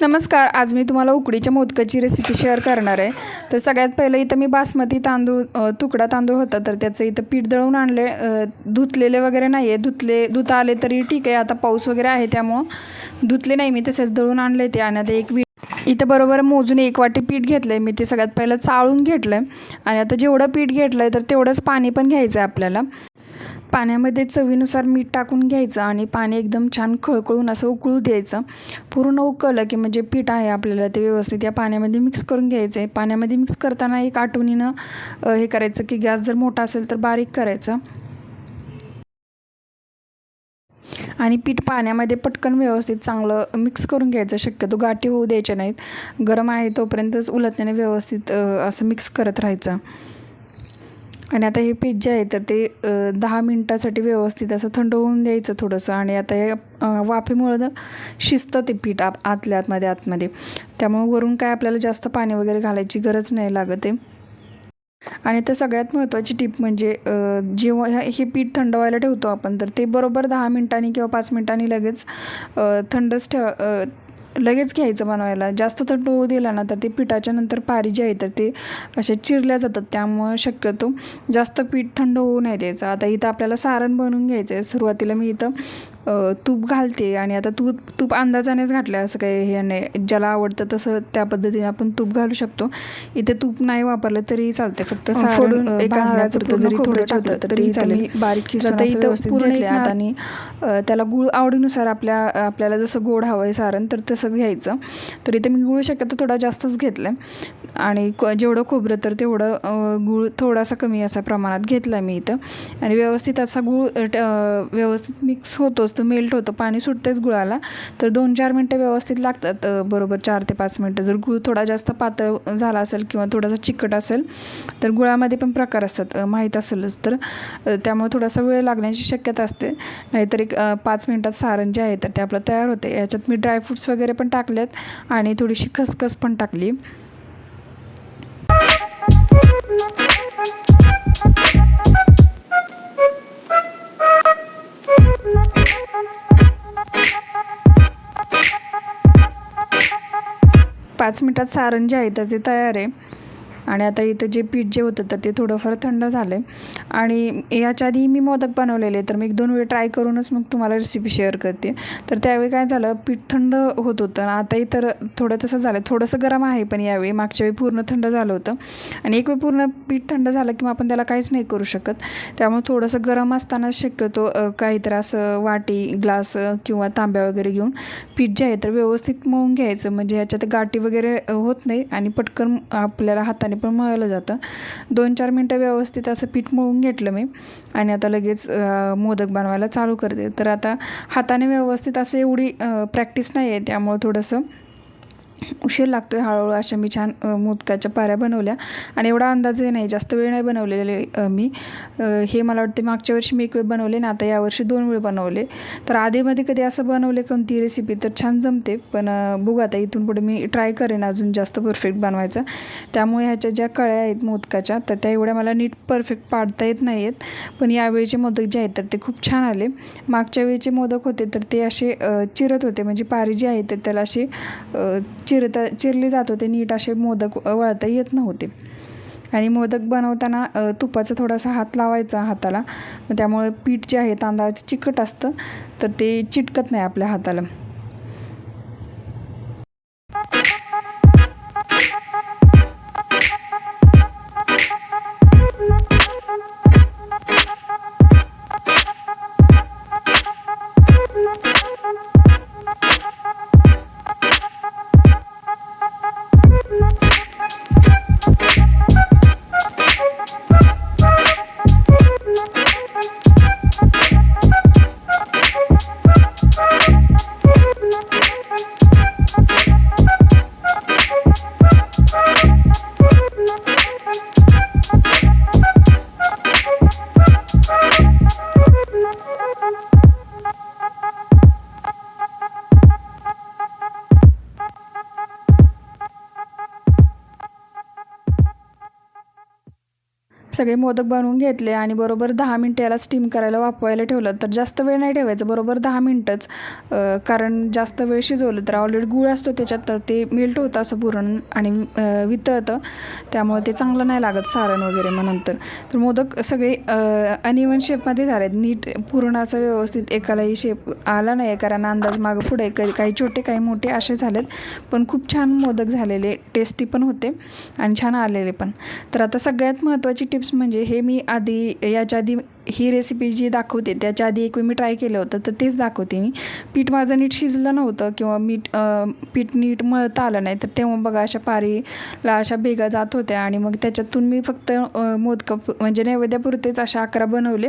नमस्कार आज मी तुम्हाला उकडीच्या मोदकाची रेसिपी शेअर करणार आहे. तर सगळ्यात पहिलं इथं मी बासमती तांदूळ तुकडा तांदूळ होता तर त्याचं इथं पीठ दळून आणले धुतलेले वगैरे नाही आहे धुतले धुता आले तरी ठीक आहे. आता पाऊस वगैरे आहे त्यामुळं धुतले नाही मी तसेच दळून आणले ते आणि आता एक वी इथं बरोबर मोजून एक वाटी पीठ घेतलं आहे मी ते सगळ्यात पहिलं चाळून घेतलं आहे आणि आता जेवढं पीठ घेतलं आहे तर तेवढंच पाणी पण घ्यायचं आहे आपल्याला. पाण्यामध्ये चवीनुसार मीठ टाकून घ्यायचं आणि पाणी एकदम छान खळखळून असं उकळू द्यायचं. पूर्ण उकळलं की म्हणजे पीठ आहे आपल्याला ते व्यवस्थित या पाण्यामध्ये मिक्स करून घ्यायचं आहे पाण्यामध्ये मिक्स करताना एक आठवणीनं हे करायचं की गॅस जर मोठा असेल तर बारीक करायचं. आणि पीठ पाण्यामध्ये पटकन व्यवस्थित चांगलं मिक्स करून घ्यायचं. शक्यतो गाठी होऊ द्यायच्या नाहीत. गरम आहे तोपर्यंतच उलटण्याने व्यवस्थित असं मिक्स करत राहायचं. आणि आता हे पीठ जे आहे तर ते दहा मिनटासाठी व्यवस्थित असं थंड होऊन द्यायचं थोडंसं आणि आता हे वाफेमुळं ना शिजतं ते पीठ आप आतल्या आतमध्ये आतमध्ये. त्यामुळे वरून काय आपल्याला जास्त पाणी वगैरे घालायची गरज नाही लागत आहे. आणि तर सगळ्यात महत्त्वाची टीप म्हणजे जेव्हा ह्या- हे पीठ थंड व्हायला ठेवतो आपण तर ते बरोबर दहा मिनिटांनी किंवा पाच मिनिटांनी लगेच थंडच ठेव लगेच घ्यायचं बनवायला. जास्त तर होऊ दिला ना तर ते पिठाच्या नंतर पारी जी आहे तर ते असे चिरल्या जातात. त्यामुळं शक्यतो जास्त पीठ थंड होऊ नाही द्यायचं. आता इथं आपल्याला सारण बनवून घ्यायचं आहे सुरुवातीला मी इथं तूप घालते आणि आता तूप तूप अंदाजानेच घातलं आहे असं काही हे नाही. ज्याला आवडतं तसं त्या पद्धतीने आपण तूप घालू शकतो. इथे तूप नाही वापरलं तरी चालते फक्त फोडून जरी थोडं टाकलं टाकलं तरी चालेल. बारीक आता आणि त्याला गुळ आवडीनुसार आपल्या आपल्याला जसं गोड हवं आहे सारण तर तसं घ्यायचं. तर इथे मी गुळ शक्यतो थोडा जास्तच घेतला आणि जेवढं खोबरं तर तेवढं गुळ थोडासा कमी असा प्रमाणात घेतला मी इथं. आणि व्यवस्थित असा गुळ व्यवस्थित मिक्स होतोच तो मेल्ट होतो पाणी सुटतेच गुळाला. तर दोन चार मिनटं व्यवस्थित लागतात बरोबर चार ते पाच मिनटं. जर गुळ थोडा जास्त पातळ झाला असेल किंवा थोडासा चिकट असेल तर गुळामध्ये पण प्रकार असतात माहीत असेलच. तर त्यामुळे थोडासा वेळ लागण्याची शक्यता असते. नाहीतर एक पाच मिनटात सारण जे आहे तर ते आपलं तयार होते. याच्यात मी ड्रायफ्रूट्स वगैरे पण टाकलेत आणि थोडीशी खसखस पण टाकली. पाच मिनटात सारण जे आहे तर ते तयार आहे. आणि आता इथं जे पीठ जे होतं तर ते थोडंफार थंड झालं आहे आणि याच्या आधी मी मोदक बनवलेले तर मी एक दोन वेळ ट्राय करूनच मग तुम्हाला रेसिपी शेअर करते. तर त्यावेळी काय झालं पीठ थंड होत होतं आताही तर थोडं तसं झालं थोडंसं गरम आहे पण यावेळी मागच्या वेळी पूर्ण थंड झालं होतं. आणि एक वेळ पूर्ण पीठ थंड झालं किंवा आपण त्याला काहीच नाही करू शकत. त्यामुळे थोडंसं गरम असताना शक्यतो काहीतरी असं वाटी ग्लास किंवा तांब्या वगैरे घेऊन पीठ जे आहे तर व्यवस्थित मळून घ्यायचं. म्हणजे याच्यात गाठी वगैरे होत नाही आणि पटकन आपल्याला हाताने पण मळलं जातं. दोन चार मिनटं व्यवस्थित असं पीठ मळून घेतलं मी आणि आता लगेच मोदक बनवायला चालू करते. तर आता हाताने व्यवस्थित असं एवढी प्रॅक्टिस नाही आहे त्यामुळं थोडंसं उशीर लागतो आहे हळूहळू अशा मी छान मोदकाच्या पाऱ्या बनवल्या. आणि एवढा अंदाजही नाही जास्त वेळ नाही बनवलेले मी. हे मला वाटते मागच्या वर्षी मी एक वेळ बनवले ना आता यावर्षी दोन वेळ बनवले. तर आधीमध्ये कधी असं बनवले कोणती रेसिपी तर छान जमते पण बघू आता इथून पुढे मी ट्राय करेन अजून जास्त परफेक्ट बनवायचा. त्यामुळे ह्याच्या ज्या कळ्या आहेत मोदकाच्या तर त्या एवढ्या मला नीट परफेक्ट पाडता येत नाही आहेत पण यावेळीचे मोदक जे आहेत तर ते खूप छान आले. मागच्या वेळीचे मोदक होते तर ते असे चिरत होते. म्हणजे पारी जी आहे तर त्याला असे चिरता चिरले जात होते. नीट असे मोदक वळता येत नव्हते. आणि मोदक बनवताना तुपाचा थोडासा हात लावायचा हाताला. मग त्यामुळे पीठ जे आहे तांदळाचं चिकट असतं तर ते चिटकत नाही आपल्या हाताला. सगळे मोदक बनवून घेतले आणि बरोबर दहा मिनटं याला स्टीम करायला वापवायला ठेवलं. तर जास्त वेळ नाही ठेवायचं बरोबर दहा मिनटंच. कारण जास्त वेळ शिजवलं तर ऑलरेडी गुळ असतो त्याच्यात तर ते मेल्ट होतं असं पुरण आणि वितळतं. त्यामुळे ते चांगलं नाही लागत सारण वगैरे मग नंतर. तर मोदक सगळे अनइवन शेपमध्ये झाले आहेत नीट पूर्ण असं व्यवस्थित एकालाही शेप आला नाही कारण अंदाज मागं पुढे काही काही छोटे काही मोठे असे झालेत. पण खूप छान मोदक झालेले टेस्टी पण होते आणि छान आलेले पण. तर आता सगळ्यात महत्त्वाची टिप्स म्हणजे हे मी आधी याच्या आधी ही रेसिपी जी दाखवते त्याच्या आधी एक वेळ मी ट्राय केलं होतं तर तेच दाखवते मी. पीठ माझं नीट शिजलं नव्हतं किंवा मीठ पीठ नीट मळता आलं नाही तर तेव्हा बघा अशा पारीला अशा भेगा जात होत्या आणि मग त्याच्यातून मी फक्त अं, म्हणजे नैवेद्यापुरतेच अशा अकरा बनवले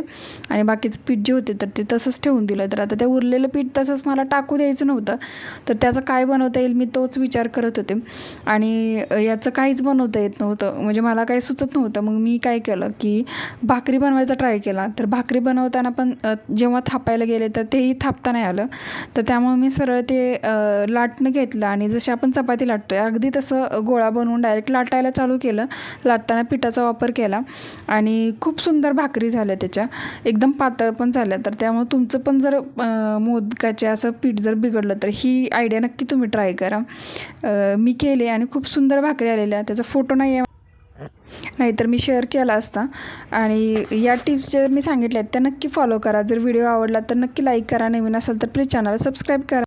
आणि बाकीचं पीठ जे होते तर ते तसंच ठेवून दिलं. तर आता ते उरलेलं पीठ तसंच मला टाकू द्यायचं नव्हतं तर त्याचं काय बनवता येईल मी तोच विचार करत होते. आणि याचं काहीच बनवता येत नव्हतं म्हणजे मला काही सुचत नव्हतं. मग मी काय केलं की भाकरी बनवायचा ट्राय केला तर भाकरी बनवताना पण जेव्हा थापायला गेले तर तेही थापता नाही आलं. तर त्यामुळे मी सरळ ते लाटणं घेतलं आणि जशी आपण चपाती लाटतो आहे अगदी तसं गोळा बनवून डायरेक्ट लाटायला चालू केलं. लाटताना पिठाचा वापर केला आणि खूप सुंदर भाकरी झाल्या त्याच्या. एकदम पातळ पण झाल्या. तर त्यामुळे तुमचं पण जर मोदकाचे असं पीठ जर बिघडलं तर ही आयडिया नक्की तुम्ही ट्राय करा. मी केले आणि खूप सुंदर भाकरी आलेल्या. त्याचा फोटो नाही आहे. नाहीतर मी शेअर केला असता. आणि या टिप्स ज्या मी सांगितल्या आहेत त्या नक्की फॉलो करा. जर व्हिडिओ आवडला तर नक्की लाईक करा. नवीन असेल तर प्लीज चॅनल सबस्क्राईब करा.